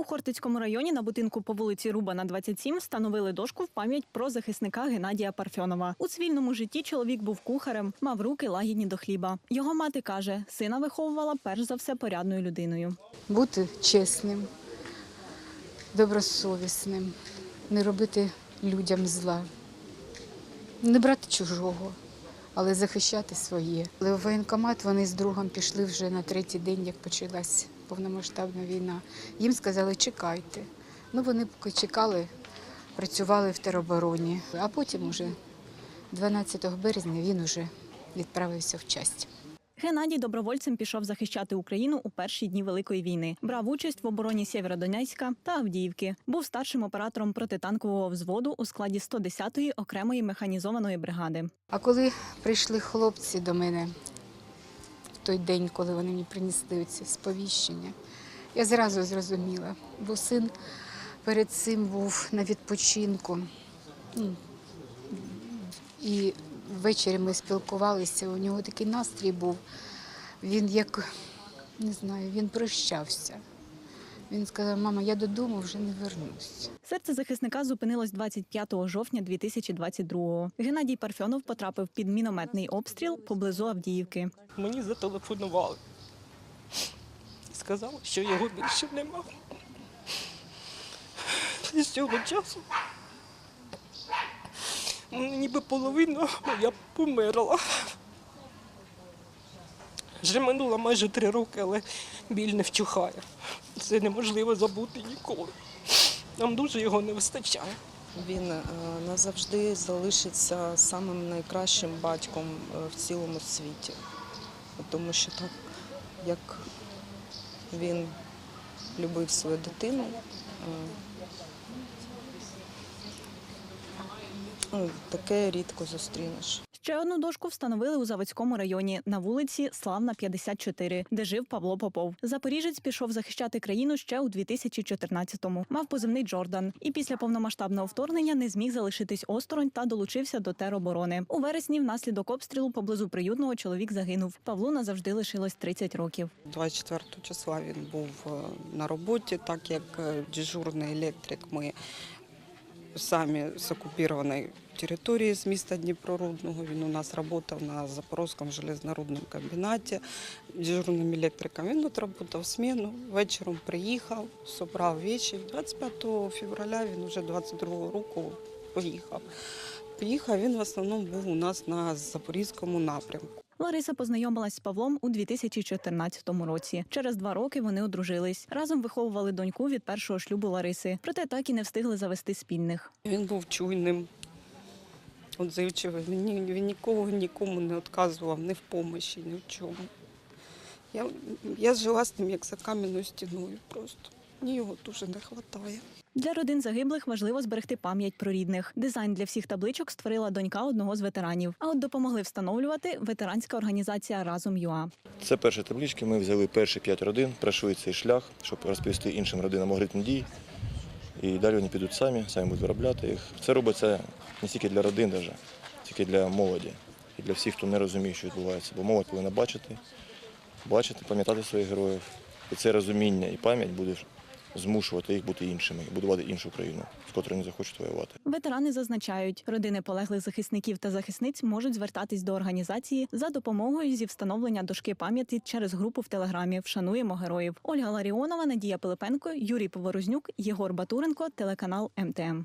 У Хортицькому районі на будинку по вулиці Рубана, 27 встановили дошку в пам'ять про захисника Геннадія Парфьонова. У цивільному житті чоловік був кухарем, мав руки лагідні до хліба. Його мати каже, сина виховувала перш за все порядною людиною. бути чесним, добросовісним, не робити людям зла, не брати чужого, але захищати своє. Але в воєнкомат вони з другом пішли вже на третій день, як почалась повномасштабна війна. Їм сказали, чекайте. Ну вони поки чекали, працювали в теробороні, а потім уже 12 березня він уже відправився в часть. Геннадій добровольцем пішов захищати Україну у перші дні Великої війни. Брав участь в обороні Сєвєродонецька та Авдіївки. Був старшим оператором протитанкового взводу у складі 110-ї окремої механізованої бригади. А коли прийшли хлопці до мене той день, коли вони мені принесли ці сповіщення, я зразу зрозуміла, бо син перед цим був на відпочинку. Ну, І ввечері ми спілкувалися, у нього такий настрій був. Він як, не знаю, він прощався. Він сказав, мама, я додому вже не вернусь. Серце захисника зупинилось 25 жовтня 2022-го. Геннадій Парфьонов потрапив під мінометний обстріл поблизу Авдіївки. Мені зателефонували. І сказали, що його більше нема. З цього часу ніби половина моя померла. Вже минуло майже три роки, але біль не вчухає. Це неможливо забути ніколи. Нам дуже його не вистачає. Він е, назавжди залишиться самим найкращим батьком е, в цілому світі. Тому що так, як він любив свою дитину, е, ну, таке рідко зустрінеш. Ще одну дошку встановили у Заводському районі на вулиці Славна, 54, де жив Павло Попов. Запоріжець пішов захищати країну ще у 2014-му. Мав позивний Джордан, і після повномасштабного вторгнення не зміг залишитись осторонь та долучився до тероборони. У вересні внаслідок обстрілу поблизу приютного чоловік загинув. Павлу назавжди лишилось 30 років. 24 числа він був е, на роботі, так як е, дежурний електрик. Ми самі з окупованої території з міста Дніпрорудного. Він у нас працював на Запорозькому железнорудному комбінаті дежурним електриком. Він тут працював зміну, вечором приїхав, зібрав речі. 25 февраля він вже 22 року поїхав. Поїхав він в основному був у нас на Запорізькому напрямку. Лариса познайомилась з Павлом у 2014 році. Через два роки вони одружились. Разом виховували доньку від першого шлюбу Лариси. Проте так і не встигли завести спільних. Він був чуйним, відзивчивим. Він, він нікого нікому не відказував ні в помощі, ні в чому. Я, я жила з ним як за кам'яною стіною просто. Мені його дуже не вистачає. Для родин загиблих важливо зберегти пам'ять про рідних. Дизайн для всіх табличок створила донька одного з ветеранів. А от допомогли встановлювати ветеранська організація Разом ЮА. Це перші таблички. Ми взяли перші п'ять родин, пройшли цей шлях, щоб розповісти іншим родинам алгоритм дій. І далі вони підуть самі, самі будуть виробляти їх. Це робиться не тільки для родин, тільки для молоді і для всіх, хто не розуміє, що відбувається. Бо молодь повинна бачити, бачити, пам'ятати своїх героїв. І це розуміння і пам'ять буде змушувати їх бути іншими і будувати іншу країну, з котрою не захочуть воювати. Ветерани зазначають, родини полеглих захисників та захисниць можуть звертатись до організації за допомогою зі встановлення дошки пам'яті через групу в телеграмі Вшануємо героїв. Ольга Ларіонова, Надія Пилипенко, Юрій Поворознюк, Єгор Батуренко, телеканал МТМ.